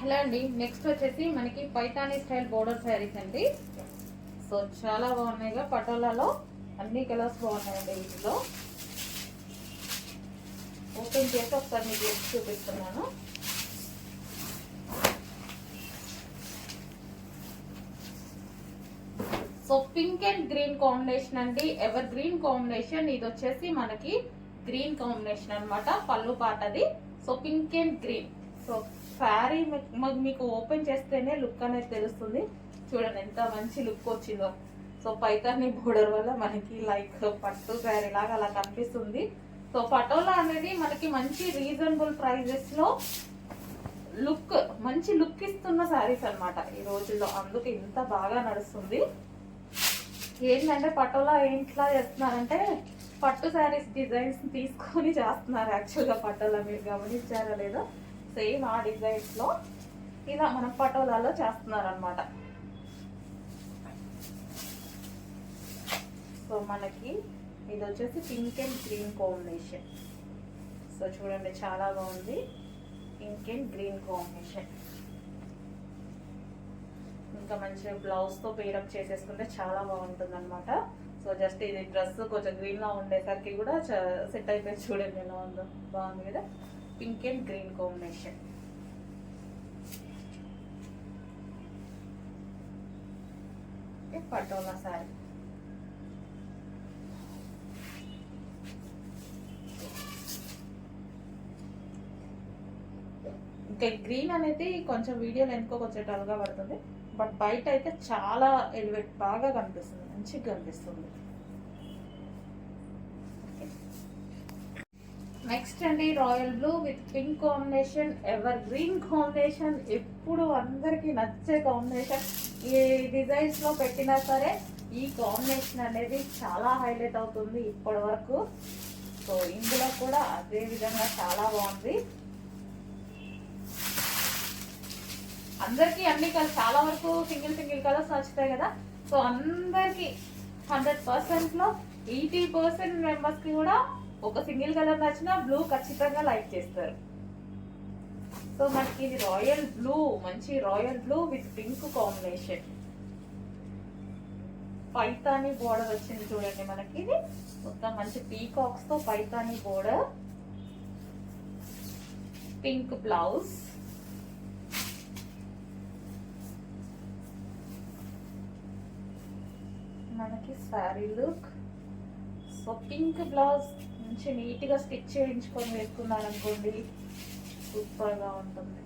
Hello అండి. Next వచ్చేసి మనకి పైతానీ స్టైల్ బోర్డర్ శారీస్ అండి. సో చాలా బాగున్నాయిగా. పటోలాలో అన్ని కలర్స్ బాగున్నాయండి వీటిలో ఓపెన్ చేసి ఒకసారి మీకు లిస్ట్ చూపిస్తున్నాను. So pink and green combination అండి. ఎవర్ గ్రీన్ కాంబినేషన్ ఇది వచ్చేసి మనకి గ్రీన్ కాంబినేషన్ అనమాట పళ్ళు పాటది. So pink and green so sari మీకు ఓపెన్ చేస్తేనే లుక్ అనేది తెలుస్తుంది. చూడండి ఎంత మంచి లుక్ వచ్చిందో. సో పైతాన్ని బోర్డర్ వల్ల మనకి లైక్ పట్టు శారీ లాగా అలా కనిపిస్తుంది. సో పటోలా అనేది మనకి మంచి రీజనబుల్ ప్రైజెస్లో లుక్ మంచి లుక్ ఇస్తున్న శారీస్ అన్నమాట ఈ రోజుల్లో. అందుకు ఇంత బాగా నడుస్తుంది. ఏంటంటే పటోలా ఏంట్లా చేస్తున్నారంటే పట్టు శారీస్ డిజైన్స్ తీసుకొని చేస్తున్నారు యాక్చువల్గా పటోలా. మీరు గమనించారా లేదో. సేమ్ ఆ డిజైన్స్లో ఇలా మనం పటోలాలో చేస్తున్నారు అనమాట సో మనకి ఇది వచ్చేసి pink and green combination. So చూడండి చాలా బాగుంది. Pink and green combination. ఇంకా మంచిగా బ్లౌజ్తో పేరప్ చేసేసుకుంటే చాలా బాగుంటుంది అనమాట సో జస్ట్ ఇది డ్రెస్ కొంచెం గ్రీన్లా ఉండేసరికి కూడా సెట్ అయిపోయి చూడండి ఎలా ఉందో. బాగుంది కదా? Pink and green combination. Patola sari. ఇంకా గ్రీన్ అనేది కొంచెం వీడియో ఎందుకో కొంచెం డల్గా పడుతుంది. బట్ బయట అయితే చాలా ఎలివేట్ బాగా కనిపిస్తుంది. మంచిగా కనిపిస్తుంది. నెక్స్ట్ అండి royal blue with pink combination evergreen combination ఎప్పుడు అందరికీ నచ్చే కాంబినేషన్ ఏ డిజైన్స్లో పెట్టినా సరే ఈ కాంబినేషన్ అనేది చాలా హైలైట్ అవుతుంది ఇప్పటి వరకు సో ఇందులో కూడా అదే విధంగా చాలా బాగుంది. అందరికీ అన్ని కలర్ చాలా వరకు సింగిల్ సింగిల్ కలర్స్ నచ్చుతాయి కదా. సో అందరికీ హండ్రెడ్ పర్సెంట్లో ఎయిటీ పర్సెంట్ మెంబర్స్కి కూడా ఒక సింగిల్ కలర్ నచ్చినా బ్లూ ఖచ్చితంగా లైక్ చేస్తారు. సో మనకి ఇది రాయల్ బ్లూ మంచి royal blue with pink combination Paithani border వచ్చింది చూడండి మనకి ఇది. మొత్తం మంచి పీకాక్స్తో పైతాని బోర్డర్ పింక్ బ్లౌజ్ మనకి sari look so pink blouse మంచి నీట్గా స్టిచ్ చేయించుకొని వేసుకున్నారనుకోండి సూపర్గా ఉంటుంది.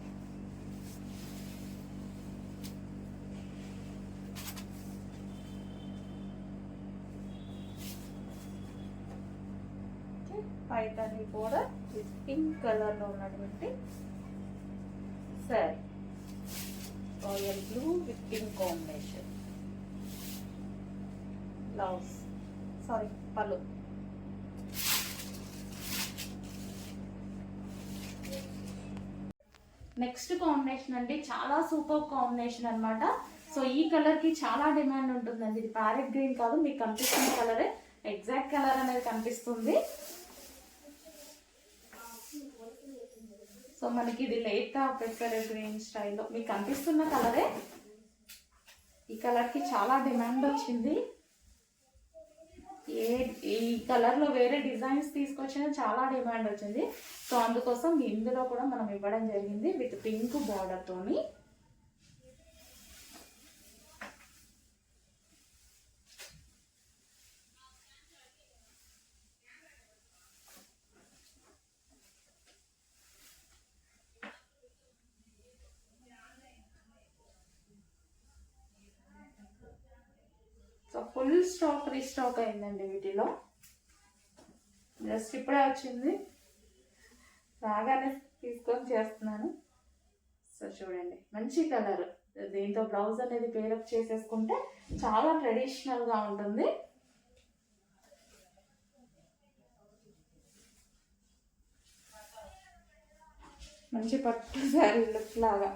పైతాన్ని కూడా పింక్ కలర్లో ఉన్నటువంటి sari royal blue with pink combination. Blouse sari పలు నెక్స్ట్ కాంబినేషన్ అండి చాలా సూపర్ కాంబినేషన్ అనమాట సో ఈ కలర్కి చాలా డిమాండ్ ఉంటుందండి. ఇది ప్యారెట్ గ్రీన్ కాదు మీకు కనిపిస్తున్న కలరే ఎగ్జాక్ట్ కలర్ అనేది కనిపిస్తుంది. సో మనకి ఇది లేత పెప్పర్ గ్రీన్ స్టైల్లో మీకు కనిపిస్తున్న కలరే. ఈ కలర్కి చాలా డిమాండ్ వచ్చింది. ఏ ఈ కలర్లో వేరే డిజైన్స్ తీసుకొచ్చిన చాలా డిమాండ్ వచ్చింది. సో అందుకోసం ఇందులో కూడా మనం ఇవ్వడం జరిగింది విత్ పింక్ బార్డర్తోని ఫుల్ స్టాక్ రీస్టాక్ అయిందండి వీటిలో. జస్ట్ ఇప్పుడే వచ్చింది. రాగానే తీసుకొని చేస్తున్నాను. సో చూడండి మంచి కలర్. దీంతో బ్లౌజ్ అనేది పేరప్ చేసేసుకుంటే చాలా ట్రెడిషనల్గా ఉంటుంది. మంచి పట్టు శారీ లుక్ లాగా.